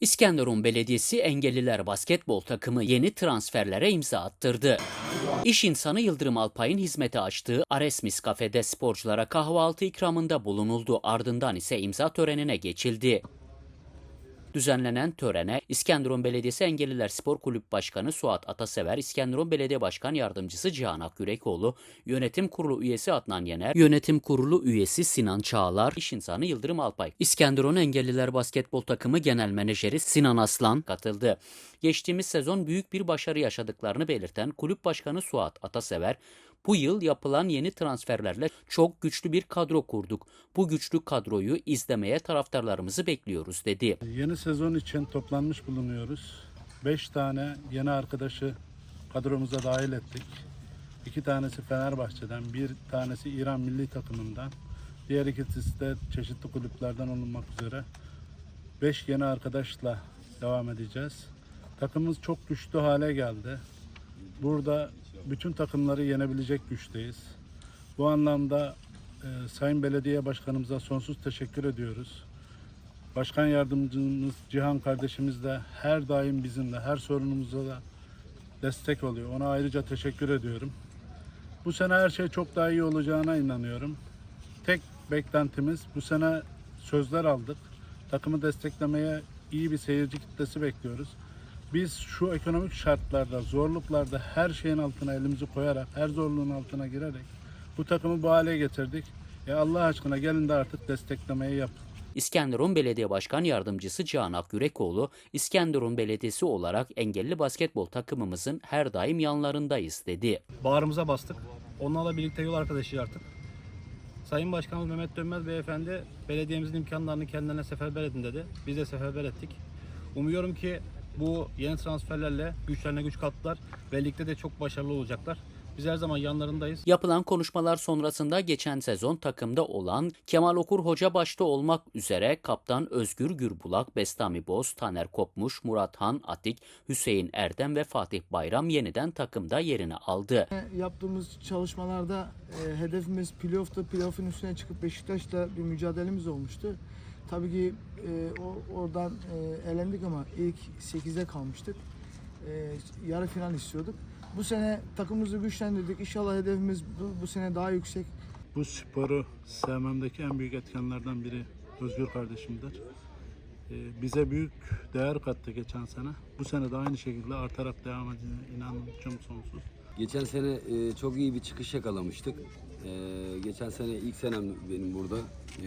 İskenderun Belediyesi Engelliler Basketbol takımı yeni transferlere imza attırdı. İş insanı Yıldırım Alpay'ın hizmete açtığı Aresmis kafede sporculara kahvaltı ikramında bulunuldu. Ardından ise imza törenine geçildi. Düzenlenen törene İskenderun Belediyesi Engelliler Spor Kulüp Başkanı Suat Atasever, İskenderun Belediye Başkan Yardımcısı Cihan Akgürekoğlu, Yönetim Kurulu üyesi Adnan Yener, Yönetim Kurulu üyesi Sinan Çağlar, iş insanı Yıldırım Alpay, İskenderun Engelliler Basketbol Takımı Genel Menajeri Sinan Aslan katıldı. Geçtiğimiz sezon büyük bir başarı yaşadıklarını belirten Kulüp Başkanı Suat Atasever, bu yıl yapılan yeni transferlerle çok güçlü bir kadro kurduk. Bu güçlü kadroyu izlemeye taraftarlarımızı bekliyoruz dedi. Yeni sezon için toplanmış bulunuyoruz. 5 tane yeni arkadaşı kadromuza dahil ettik. İki tanesi Fenerbahçe'den, bir tanesi İran milli takımından, diğer ikisi de çeşitli kulüplerden olmak üzere 5 yeni arkadaşla devam edeceğiz. Takımımız çok güçlü hale geldi. Burada bütün takımları yenebilecek güçteyiz. Bu anlamda e, Sayın Belediye Başkanımıza sonsuz teşekkür ediyoruz. Başkan yardımcımız Cihan kardeşimiz de her daim bizimle, her sorunumuza da destek oluyor. Ona ayrıca teşekkür ediyorum. Bu sene her şey çok daha iyi olacağına inanıyorum. Tek beklentimiz bu sene sözler aldık. Takımı desteklemeye iyi bir seyirci kitlesi bekliyoruz. Biz şu ekonomik şartlarda, zorluklarda her şeyin altına elimizi koyarak, her zorluğun altına girerek bu takımı bu hale getirdik. Ya Allah aşkına gelin de artık desteklemeyi yapın. İskenderun Belediye Başkan Yardımcısı Cihan Akgürekoğlu, İskenderun Belediyesi olarak engelli basketbol takımımızın her daim yanlarındayız dedi. bağrımıza bastık. Onlarla birlikte yol arkadaşı artık. Sayın Başkanımız Mehmet Dönmez Beyefendi belediyemizin imkanlarını kendilerine seferber edin dedi. Biz de seferber ettik. Umuyorum ki bu yeni transferlerle güçlerine güç kattılar ve ligde de çok başarılı olacaklar. Biz her zaman yanlarındayız. Yapılan konuşmalar sonrasında geçen sezon takımda olan Kemal Okur Hoca başta olmak üzere kaptan Özgür Gürbulak, Bestami Boz, Taner Kopmuş, Murat Han Atik, Hüseyin Erdem ve Fatih Bayram yeniden takımda yerini aldı. Yaptığımız çalışmalarda e, hedefimiz playoff'ta playoff'un üstüne çıkıp Beşiktaş'la bir mücadelemiz olmuştu. Tabii ki e, o, oradan e, elendik ama ilk 8'de kalmıştık. E, yarı final istiyorduk. Bu sene takımımızı güçlendirdik. İnşallah hedefimiz bu, bu sene daha yüksek. Bu sporu sevmemdeki en büyük etkenlerden biri Özgür kardeşimdir. Ee, Bize büyük değer kattı geçen sene. Bu sene de aynı şekilde artarak devam edeceğine inancım sonsuz. Geçen sene e, çok iyi bir çıkış yakalamıştık. E, geçen sene ilk senem benim burada. E,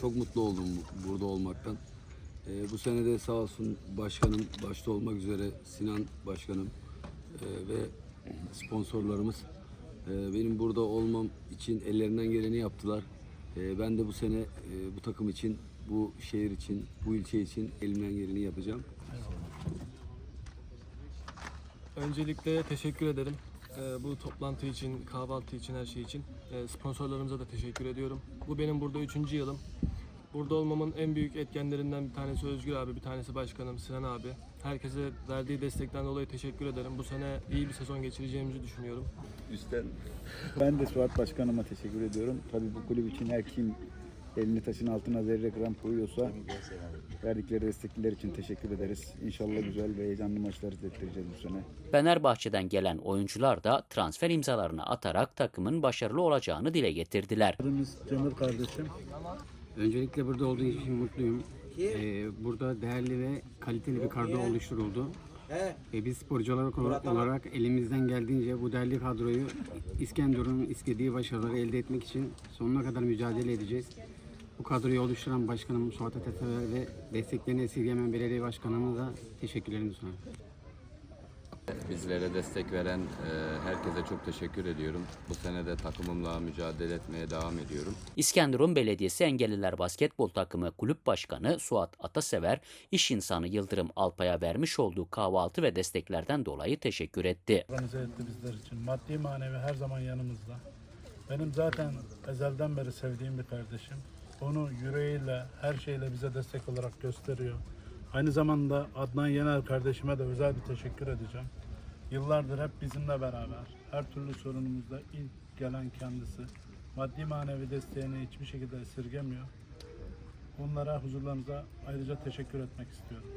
çok mutlu oldum bu- burada olmaktan. E, bu sene de sağ olsun başkanım başta olmak üzere Sinan başkanım e, ve sponsorlarımız e, benim burada olmam için ellerinden geleni yaptılar. E, ben de bu sene e, bu takım için, bu şehir için, bu ilçe için elimden geleni yapacağım. Öncelikle teşekkür ederim. Ee, bu toplantı için, kahvaltı için, her şey için. Ee, sponsorlarımıza da teşekkür ediyorum. Bu benim burada üçüncü yılım. Burada olmamın en büyük etkenlerinden bir tanesi Özgür abi, bir tanesi başkanım Sinan abi. Herkese verdiği destekten dolayı teşekkür ederim. Bu sene iyi bir sezon geçireceğimizi düşünüyorum. Ben de Suat Başkanıma teşekkür ediyorum. Tabii bu kulüp için her kim elini taşın altına zerre gram koyuyorsa verdikleri destekler için teşekkür ederiz. İnşallah güzel ve heyecanlı maçlar izlettireceğiz bu sene. Fenerbahçe'den gelen oyuncular da transfer imzalarını atarak takımın başarılı olacağını dile getirdiler. Birimiz Cemil kardeşim. Öncelikle burada olduğum için mutluyum. Ee, burada değerli ve kaliteli bir kadro oluşturuldu. Ee, biz sporcular olarak, olarak elimizden geldiğince bu değerli kadroyu İskenderun'un istediği başarıları elde etmek için sonuna kadar mücadele edeceğiz. Bu kadroyu oluşturan başkanım Suat Atetever ve desteklerini esirgemen belediye başkanına da teşekkürlerimi sunarım. Bizlere destek veren e, herkese çok teşekkür ediyorum. Bu sene de takımımla mücadele etmeye devam ediyorum. İskenderun Belediyesi Engelliler Basketbol Takımı Kulüp Başkanı Suat Atasever, iş insanı Yıldırım Alpay'a vermiş olduğu kahvaltı ve desteklerden dolayı teşekkür etti. Organize etti bizler için. Maddi manevi her zaman yanımızda. Benim zaten ezelden beri sevdiğim bir kardeşim. Onu yüreğiyle, her şeyle bize destek olarak gösteriyor. Aynı zamanda Adnan Yener kardeşime de özel bir teşekkür edeceğim. Yıllardır hep bizimle beraber. Her türlü sorunumuzda ilk gelen kendisi. Maddi manevi desteğini hiçbir şekilde esirgemiyor. Onlara huzurlarınıza ayrıca teşekkür etmek istiyorum.